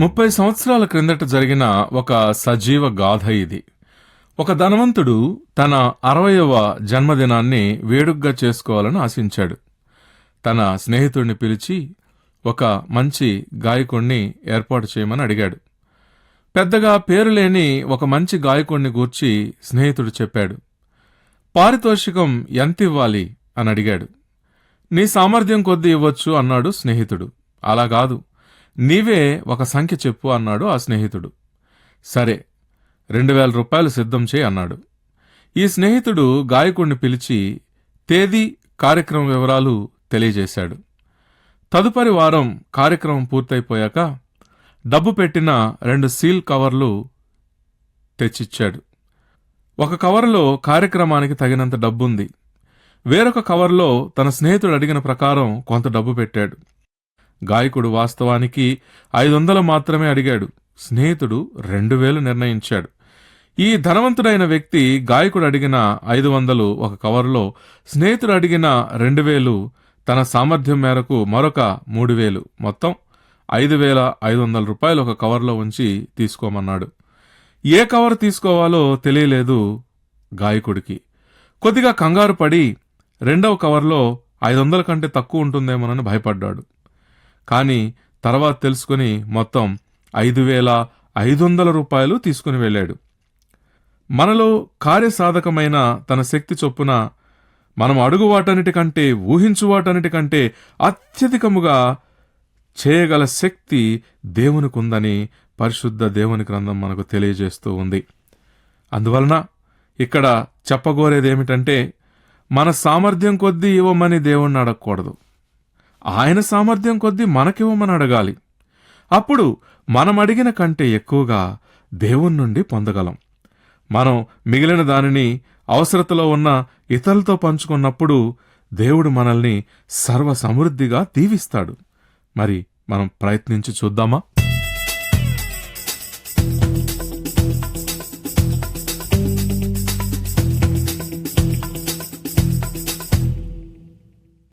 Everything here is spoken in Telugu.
ముప్పై సంవత్సరాల క్రిందట జరిగిన ఒక సజీవ గాథ ఇది. ఒక ధనవంతుడు తన అరవయవ జన్మదినాన్ని వేడుగ్గా చేసుకోవాలని ఆశించాడు. తన స్నేహితుడిని పిలిచి ఒక మంచి గాయకుణ్ణి ఏర్పాటు చేయమని అడిగాడు. పెద్దగా పేరు లేని ఒక మంచి గాయకుణ్ణి గూర్చి స్నేహితుడు చెప్పాడు. పారితోషికం ఎంత ఇవ్వాలి అని అడిగాడు. నీ సామర్థ్యం కొద్దీ ఇవ్వచ్చు అన్నాడు స్నేహితుడు. అలా కాదు. నీవే ఒక సంఖ్య చెప్పు అన్నాడు ఆ స్నేహితుడు. సరే రెండు వేల రూపాయలు సిద్ధం చేయి అన్నాడు. ఈ స్నేహితుడు గాయకుడిని పిలిచి తేదీ కార్యక్రమ వివరాలు తెలియజేశాడు. తదుపరి వారం కార్యక్రమం పూర్తయిపోయాక డబ్బు పెట్టిన రెండు సీల్ కవర్లు తెచ్చిచ్చాడు. ఒక కవర్లో కార్యక్రమానికి తగినంత డబ్బుంది. వేరొక కవర్లో తన స్నేహితుడు అడిగిన ప్రకారం కొంత డబ్బు పెట్టాడు. గాయకుడు వాస్తవానికి ఐదు వందలు మాత్రమే అడిగాడు. స్నేహితుడు రెండు వేలు నిర్ణయించాడు. ఈ ధనవంతుడైన వ్యక్తి గాయకుడు అడిగిన ఐదు వందలు ఒక కవర్లో స్నేహితుడు అడిగిన రెండు వేలు తన సామర్థ్యం మేరకు మరొక మూడు వేలు. మొత్తం ఐదు వేల ఐదు వందల రూపాయలు ఒక కవర్లో ఉంచి తీసుకోమన్నాడు. ఏ కవర్ తీసుకోవాలో తెలియలేదు గాయకుడికి. కొద్దిగా కంగారు పడి రెండవ కవర్లో ఐదు వందల కంటే తక్కువ ఉంటుందేమోనని భయపడ్డాడు. కానీ తర్వాత తెలుసుకుని మొత్తం ఐదు వేల ఐదు వందల రూపాయలు తీసుకుని వెళ్ళాడు. మనలో కార్యసాధకమైన తన శక్తి చొప్పున మనం అడుగు వాటన్నిటికంటే ఊహించు వాటన్నిటికంటే అత్యధికముగా చేయగల శక్తి దేవునికుందని పరిశుద్ధ దేవుని గ్రంథం మనకు తెలియజేస్తూ ఉంది. అందువలన ఇక్కడ చెప్పగోరేది ఏమిటంటే మన సామర్థ్యం కొద్దీ ఇవ్వమని దేవుణ్ణి అడగకూడదు. ఆయన సామర్థ్యం కొద్దీ మనకివ్వమని అడగాలి. అప్పుడు మనం అడిగిన కంటే ఎక్కువగా దేవుని నుండి పొందగలం. మనం మిగిలిన దానిని అవసరతలో ఉన్న ఇతరులతో పంచుకున్నప్పుడు దేవుడు మనల్ని సర్వసమృద్ధిగా దీవిస్తాడు. మరి మనం ప్రయత్నించి చూద్దామా?